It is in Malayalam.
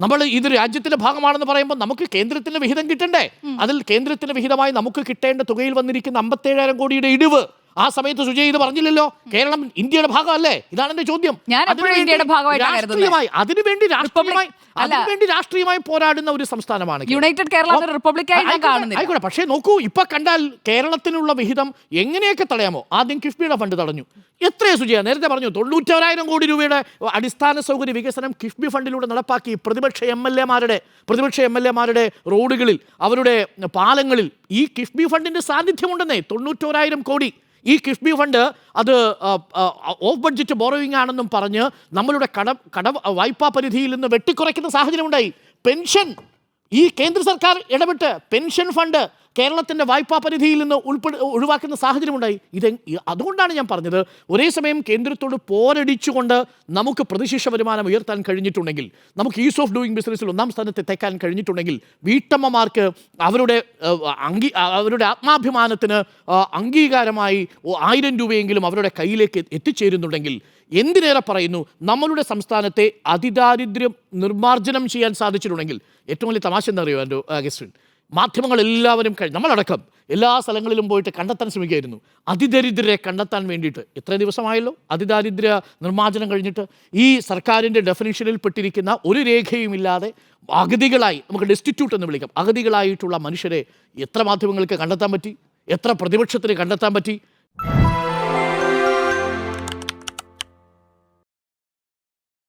നമ്മൾ ഇത് രാജ്യത്തിന്റെ ഭാഗമാണെന്ന് പറയുമ്പോൾ നമുക്ക് കേന്ദ്രത്തിന്റെ വിഹിതം കിട്ടണ്ടേ? അതിൽ കേന്ദ്രത്തിന്റെ വിഹിതമായി നമുക്ക് കിട്ടേണ്ട തുകയിൽ വന്നിരിക്കുന്ന അമ്പത്തേഴായിരം കോടിയുടെ ഇടിവ് ആ സമയത്ത് സുജയ് ഇത് പറഞ്ഞില്ലല്ലോ. കേരളം ഇന്ത്യയുടെ ഭാഗമല്ലേ? ഇതാണ് എന്റെ ചോദ്യം. രാഷ്ട്രീയമായി അതിനുവേണ്ടി രാഷ്ട്രീയമായി. അതിനുവേണ്ടി രാഷ്ട്രീയമായി പോരാടുന്ന ഒരു സംസ്ഥാനമാണ് യുണൈറ്റഡ് കേരള റിപ്പബ്ലിക് ആയിക്കോട്ടെ പക്ഷേ നോക്കൂ ഇപ്പൊ കണ്ടാൽ കേരളത്തിനുള്ള വിഹിതം എങ്ങനെയൊക്കെ തടയാമോ? ആദ്യം കിഫ്ബിയുടെ ഫണ്ട് തടഞ്ഞു. എത്രയാ സുജയ? നേരത്തെ പറഞ്ഞു തൊണ്ണൂറ്റോരായിരം കോടി രൂപയുടെ അടിസ്ഥാന സൗകര്യ വികസനം കിഫ്ബി ഫണ്ടിലൂടെ നടപ്പാക്കി പ്രതിപക്ഷ എം എൽ എമാരുടെ പ്രതിപക്ഷ എം എൽ എമാരുടെ റോഡുകളിൽ അവരുടെ പാലങ്ങളിൽ ഈ കിഫ്ബി ഫണ്ടിന്റെ സാന്നിധ്യമുണ്ടെന്നേ തൊണ്ണൂറ്റോരായിരം കോടി ഈ കിഫ്ബി ഫണ്ട് അത് ഓഫ് ബഡ്ജറ്റ് ബോറോയിങ് ആണെന്നും പറഞ്ഞ് നമ്മളുടെ കട കട വായ്പാ പരിധിയിൽ നിന്ന് വെട്ടിക്കുറയ്ക്കുന്ന സാഹചര്യമുണ്ടായി. പെൻഷൻ ഈ കേന്ദ്ര സർക്കാർ ഇടപെട്ട് പെൻഷൻ ഫണ്ട് കേരളത്തിന്റെ വായ്പാ പരിധിയിൽ നിന്ന് ഉൾപ്പെടെ ഒഴിവാക്കുന്ന സാഹചര്യമുണ്ടായി. ഇത് അതുകൊണ്ടാണ് ഞാൻ പറഞ്ഞത്. ഒരേ സമയം കേന്ദ്രത്തോട് പോരടിച്ചുകൊണ്ട് നമുക്ക് പ്രതിശിക്ഷ വരുമാനം ഉയർത്താൻ കഴിഞ്ഞിട്ടുണ്ടെങ്കിൽ നമുക്ക് ഈസ് ഓഫ് ഡൂയിങ് ബിസിനസ്സിൽ ഒന്നാം സ്ഥാനത്ത് എത്തേക്കാൻ കഴിഞ്ഞിട്ടുണ്ടെങ്കിൽ വീട്ടമ്മമാർക്ക് അവരുടെ അംഗി അവരുടെ ആത്മാഭിമാനത്തിന് അംഗീകാരമായി ആയിരം രൂപയെങ്കിലും അവരുടെ കയ്യിലേക്ക് എത്തിച്ചേരുന്നുണ്ടെങ്കിൽ എന്തിനേറെ പറയുന്നു? നമ്മളുടെ സംസ്ഥാനത്തെ അതിദാരിദ്ര്യം നിർമ്മാർജനം ചെയ്യാൻ സാധിച്ചിട്ടുണ്ടെങ്കിൽ ഏറ്റവും വലിയ തമാശ എന്താ അറിയുമോ എന്റെ അഗസ്റ്റിൻ മാധ്യമങ്ങൾ എല്ലാവരും നമ്മളടക്കം എല്ലാ സ്ഥലങ്ങളിലും പോയിട്ട് കണ്ടെത്താൻ ശ്രമിക്കുകയായിരുന്നു. അതിദരിദ്രരെ കണ്ടെത്താൻ വേണ്ടിയിട്ട്. ഇത്ര ദിവസമായല്ലോ? അതിദാരിദ്ര്യ നിർമ്മാർജനം കഴിഞ്ഞിട്ട്. ഈ സർക്കാരിന്റെ ഡെഫിനിഷനിൽ പെട്ടിരിക്കുന്ന ഒരു രേഖയുമില്ലാതെ അഗതികളായി നമുക്ക് ഡെസ്റ്റിറ്റ്യൂട്ട് എന്ന് വിളിക്കാം അഗതികളായിട്ടുള്ള മനുഷ്യരെ എത്ര മാധ്യമങ്ങൾക്ക് കണ്ടെത്താൻ പറ്റി? എത്ര പ്രതിപക്ഷത്തിന് കണ്ടെത്താൻ പറ്റി?